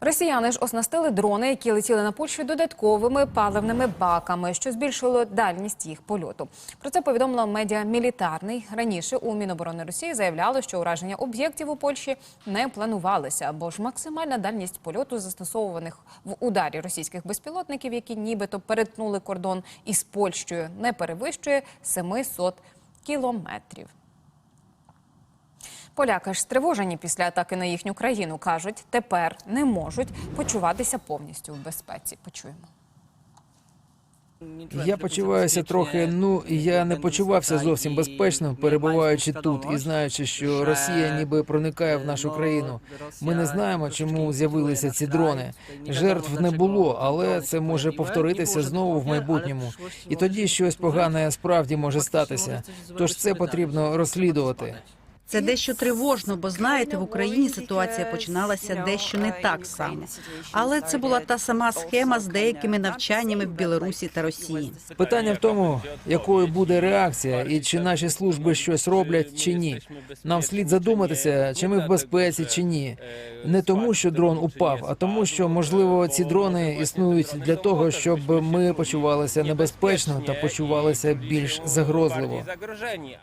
Росіяни ж оснастили дрони, які летіли на Польщу додатковими паливними баками, що збільшило дальність їх польоту. Про це повідомила медіа Мілітарний. Раніше у Міноборони Росії заявляли, що ураження об'єктів у Польщі не планувалися, бо ж максимальна дальність польоту застосовуваних в ударі російських безпілотників, які нібито перетнули кордон із Польщею, не перевищує 700 кілометрів. Поляки ж стривожені після атаки на їхню країну кажуть, тепер не можуть почуватися повністю в безпеці. Почуємо. Я почуваюся трохи. Ну я не почувався зовсім безпечно, перебуваючи тут і знаючи, що Росія ніби проникає в нашу країну. Ми не знаємо, чому з'явилися ці дрони. Жертв не було, але це може повторитися знову в майбутньому. І тоді щось погане справді може статися. Тож це потрібно розслідувати. Це дещо тривожно, бо знаєте, в Україні ситуація починалася дещо не так само. Але це була та сама схема з деякими навчаннями в Білорусі та Росії. Питання в тому, якою буде реакція, і чи наші служби щось роблять чи ні. Нам слід задуматися, чи ми в безпеці чи ні. Не тому, що дрон упав, а тому, що можливо ці дрони існують для того, щоб ми почувалися небезпечно та почувалися більш загрозливо. загрозливо.